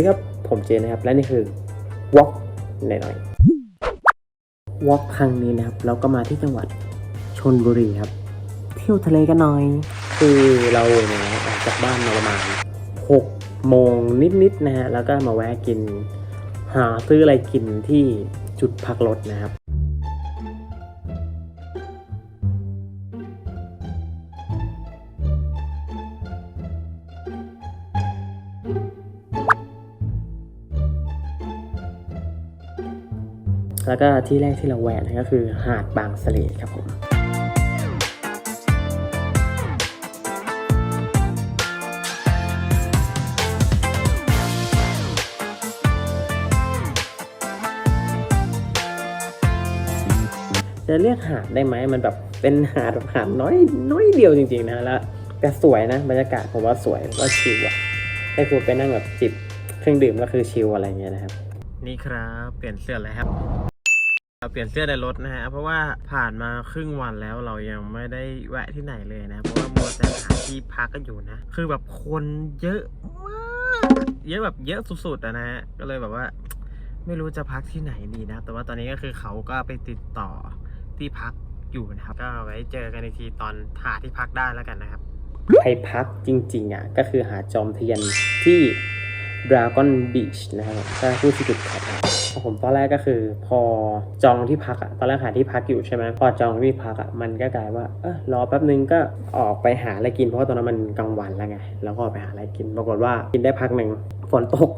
ดีครับ ผมเจนนะครับ และนี่คือ Walk หน่อยๆ Walk ครั้งนี้นะครับ เราก็มาที่จังหวัดชนบุรีครับ เที่ยวทะเลกันหน่อย คือเราเนี่ยออกจากบ้านมาประมาณ6โมงนิดๆนะฮะแล้วก็มาแวะกิน หาซื้ออะไรกินที่จุดพักรถนะครับ แล้วก็ที่แรกที่เราแวะนะก็คือหาดบางสเสลครับผมจะเรียกหาดได้ไหมมันแบบเป็นหาดแบบหาดน้อยน้อยเดียวจริงๆนะแล้วแต่สวยนะบรรยากาศผมว่าสวยก็ชิลอะให้คุณไปนั่งแบบจิบเครื่องดื่มก็คือชิลอะไรเงี้ยนะครับ นี่ครับ เปลี่ยนเสื้อแล้วครับ เปลี่ยนเสื้อในรถนะฮะ เพราะว่าผ่านมาครึ่งวันแล้วเรายังไม่ได้แวะที่ไหนเลยนะ เพราะว่ามัวแต่หาที่พักกันอยู่นะ คือแบบคนเยอะมาก เยอะแบบเยอะสุดๆอะนะฮะ ก็เลยแบบว่า ไม่รู้จะพักที่ไหนดีนะ แต่ว่าตอนนี้ก็คือเขาก็ไปติดต่อที่พักอยู่นะครับ ก็ไว้เจอกันอีกทีตอนหาที่พักได้แล้วกันนะครับ ไปพักจริงๆอะก็คือหาจอมเทียนที่ Dragon Beach นะครับถ้าพูดที่จุดขายผมตอนแรกก็คือพอจองที่พักอะตอนแรกหาที่พักอยู่ใช่ไหมพอจองที่พักอะมันก็กลายว่าเออรอแป๊บนึงก็ออกไปหาอะไรกินเพราะว่าตอนนั้นมันกลางวันแล้วไงแล้วก็ออกไปหาอะไรกินปรากฏว่ากินได้พักหนึ่งฝนตก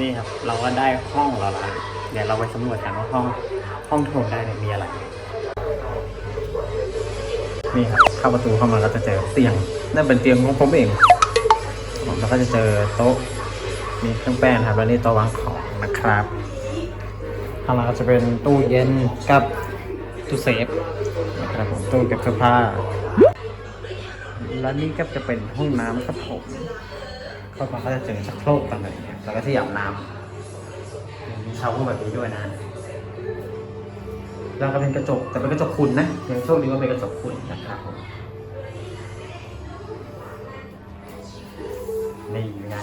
นี่ครับ เราก็ได้ห้องเราล้วเดี๋ยวเราไปสำรวจกันว่าห้องห้องโถงได้เนี่ยมีอะไร นี่ครับเข้าประตูเข้ามาก็จะเจอเตียง นั่นเป็นเตียงของผมเองผมแล้วก็จะเจอโต๊ะมีเครื่องแป้งครับแล้วนี่โต๊ะวางของนะครับข้างหลังก็จะเป็นตู้เย็นกับตู้เซฟนะครับผมตู้เก็บเสื้อผ้าและนี่ก็จะเป็นห้องน้ำครับผมเข้ามาก็จะเจอชักโครกต่างๆเนี่ย แล้วก็ที่อาบน้ำมีเชาห้องแบบนี้ด้วยนะแล้วก็เป็นกระจกแต่เป็นกระจกขุ่นะยังโชคดีว่าเป็นกระจกขุ่นนะครับผมนี่ไง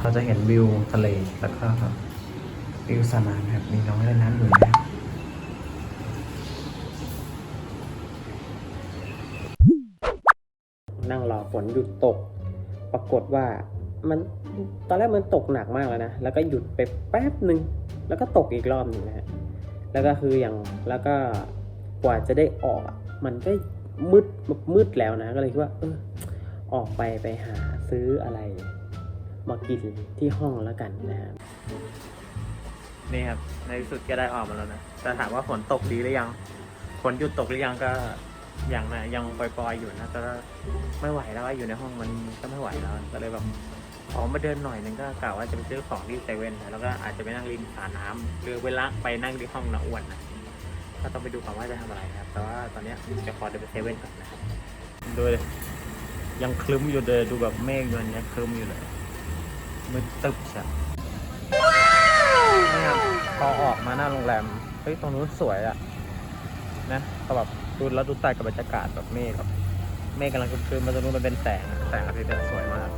เราจะเห็นวิวทะเลแล้วก็วิวสระน้ำครับมีน้องเล่นน้ำอยู่นะนั่งรอฝนหยุดตก ปรากฏว่ามันตอนแรกมันตกหนักมากแล้วนะ แล้วก็หยุดไปแป๊บหนึ่งแล้วก็ตกอีกรอบหนึ่งนะฮะ แล้วก็คืออย่างแล้วก็กว่าจะได้ออกมันก็มืดมืดแล้วนะ ก็เลยคิดว่าเออออกไปไปหาซื้ออะไร มากินที่ห้องแล้วกันนะครับนี่ครับ ในที่สุดก็ได้ออกมาแล้วนะแต่ถามว่าฝนตกดีหรือยังฝนหยุดตกหรือยังก็ ยังนะยังปล่อยๆอยู่นะแต่ว่าไม่ไหวแล้วอะอยู่ในห้องมันก็ไม่ไหวแล้วก็เลยแบบออกมาเดินหน่อยนึงก็กะว่าจะไปซื้อของที่เซเว่นนะแล้วก็อาจจะไปนั่งริมสระน้ำหรือเวลาไปนั่งที่ห้องนะอ้วนนะก็ต้องไปดูก่อนว่าจะทำอะไรนะครับ แต่ว่าตอนเนี้ยจะขอเดินไปเซเว่นก่อนนะครับดูเลยยังคลึ้มอยู่เลยดูแบบเมฆมันยังคลึ้มอยู่เลยมืดตึ๊บใช่นี่ครับพอออกมาหน้าโรงแรมเฮ้ยตรงนู้นสวยอะ นะก็แบบดูแล้วดูใต้กับบรรยากาศแบบเมฆแบบเมฆกำลังคลึ้มๆมาตรงนู้นมันเป็นแสงแสงอาทิตย์สวยมาก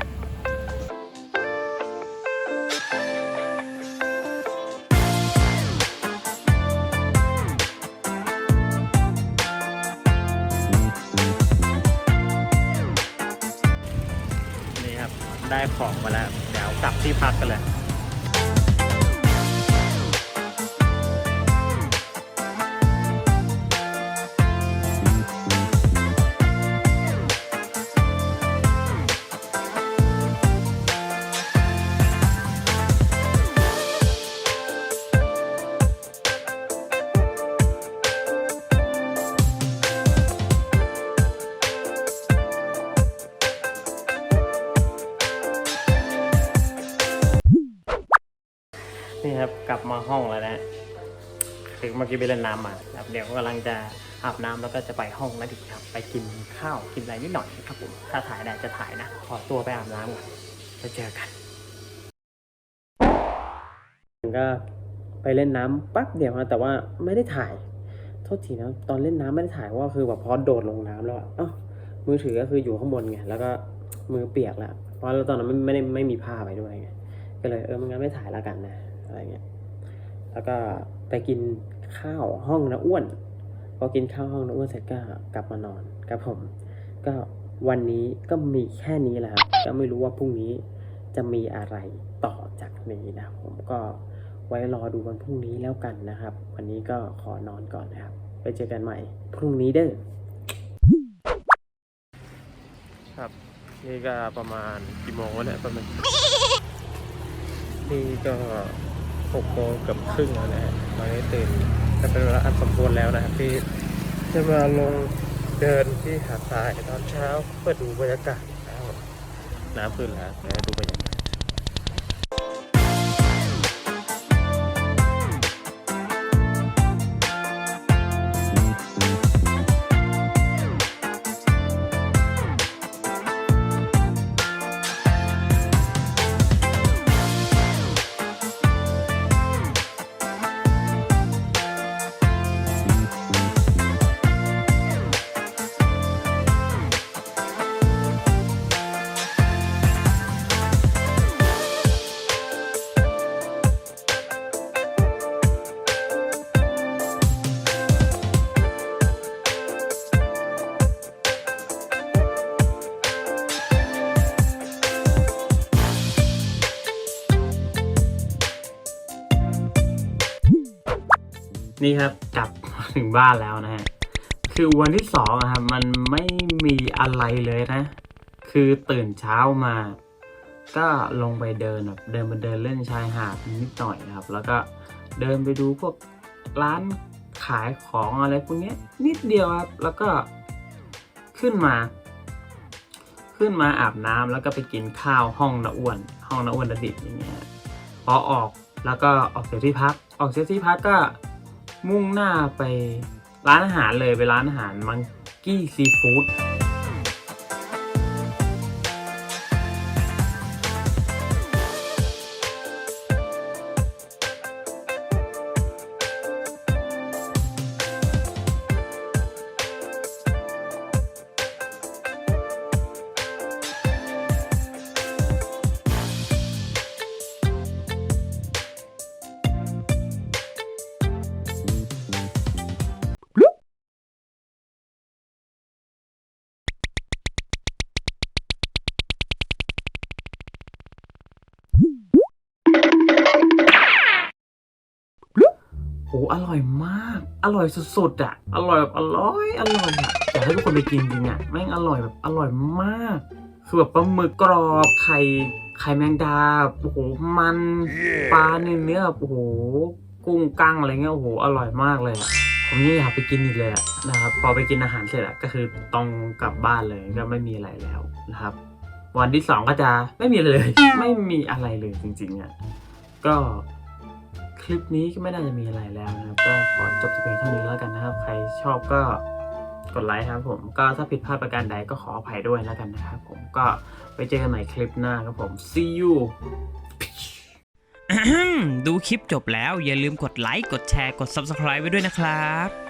นี่ครับได้ของมาแล้ว เดี๋ยวกลับที่พักกันเลย นี่ครับกลับมาห้องแล้วนะคือเมื่อกี้ไปเล่นน้ำมาครับเดี๋ยวกำลังจะอาบน้ำแล้วก็จะไปห้องแล้วดีครับ ไปกินข้าวกินอะไรนิดหน่อยนะครับผมถ้าถ่ายได้จะถ่ายนะ ขอตัวไปอาบน้ำก่อนจะเจอกันก็ไปเล่นน้ำแป๊บเดียวนะแต่ว่าไม่ได้ถ่ายโทษทีนะตอนเล่นน้ำไม่ได้ถ่ายว่าคือแบบพอโดดลงน้ำแล้วอะเอ้ามือถือก็คืออยู่ข้างบนไงแล้วก็มือเปียกแล้วเพราะเราตอนนั้นไม่ไม่ได้ไม่มีผ้าไปด้วยไงก็เลยเออมันงั้นไม่ถ่ายแล้วกันนะ อะไรเงี้ย แล้วก็ไปกินข้าวห้องนะอ้วน พอกินข้าวห้องนะอ้วนเสร็จก็กลับมานอนครับผม ก็วันนี้ก็มีแค่นี้แหละครับ ก็ไม่รู้ว่าพรุ่งนี้จะมีอะไรต่อจากนี้นะผมก็ไว้รอดูวันพรุ่งนี้แล้วกันนะครับ วันนี้ก็ขอนอนก่อนนะครับ ไปเจอกันใหม่ พรุ่งนี้เด้อครับ นี่ก็ประมาณกี่โมงวะเนี่ยประมาณ นี่ก็หกโมงเกือบครึ่งแล้วนะฮะตอนนี้ตื่นจะเป็นเวลาอันสมควรแล้วนะครับที่จะมาลงเดินที่หาดทรายตอนเช้าเพื่อดูบรรยากาศน้ำขึ้นแล้วนะดูบรร นี่ครับกลับถึงบ้านแล้วนะฮะคือวันที่สองครับมันไม่มีอะไรเลยนะ คือตื่นเช้ามา ก็ลงไปเดินแบบเดินไปเดินเล่นชายหาดนิดหน่อยครับ แล้วก็เดินไปดูพวกร้านขายของอะไรพวกนี้นิดเดียวครับ แล้วก็ขึ้นมา ขึ้นมาอาบน้ำแล้วก็ไปกินข้าวห้องนาอ้วน ห้องนาอ้วนระดิบอย่างเงี้ยพอออกแล้วก็ออกจากที่พัก ออกจากที่พักก็ มุ่งหน้าไปร้านอาหารเลยไปร้านอาหารมังกี้ซีฟู้ด โหอร่อยมาก อร่อยสุดๆอะ อร่อยแบบอร่อยอร่อยอะอยากให้ทุกคนไปกินจริงอะแม่งอร่อยแบบอร่อยมาก คือแบบปลาหมึกกรอบไข่ไข่แมงดาโอ้โหมันปลาเนื้อเนื้อโอ้โหกุ้งกั้งอะไรเงี้ยโอ้โหอร่อยมากเลยอะผมยังอยากไปกินอีกเลยอะนะครับพอไปกินอาหารเสร็จอะก็คือต้องกลับบ้านเลยก็ไม่มีอะไรแล้วนะครับ วันที่สองก็จะไม่มีอะไรเลย ไม่มีอะไรเลยจริงๆอะก็ คลิปนี้ก็ไม่น่าจะมีอะไรแล้วนะครับก็ขอจบที่เพียงเท่านี้แล้วกันนะครับ ใครชอบก็กดไลค์ครับผมก็ถ้าผิดพลาดประการใดก็ขออภัยด้วยแล้วกันนะครับผมก็ไปเจอกันใหม่คลิปหน้าครับผม see you ดูคลิปจบแล้วอย่าลืมกดไลค์กดแชร์กด Subscribe ไว้ด้วยนะครับ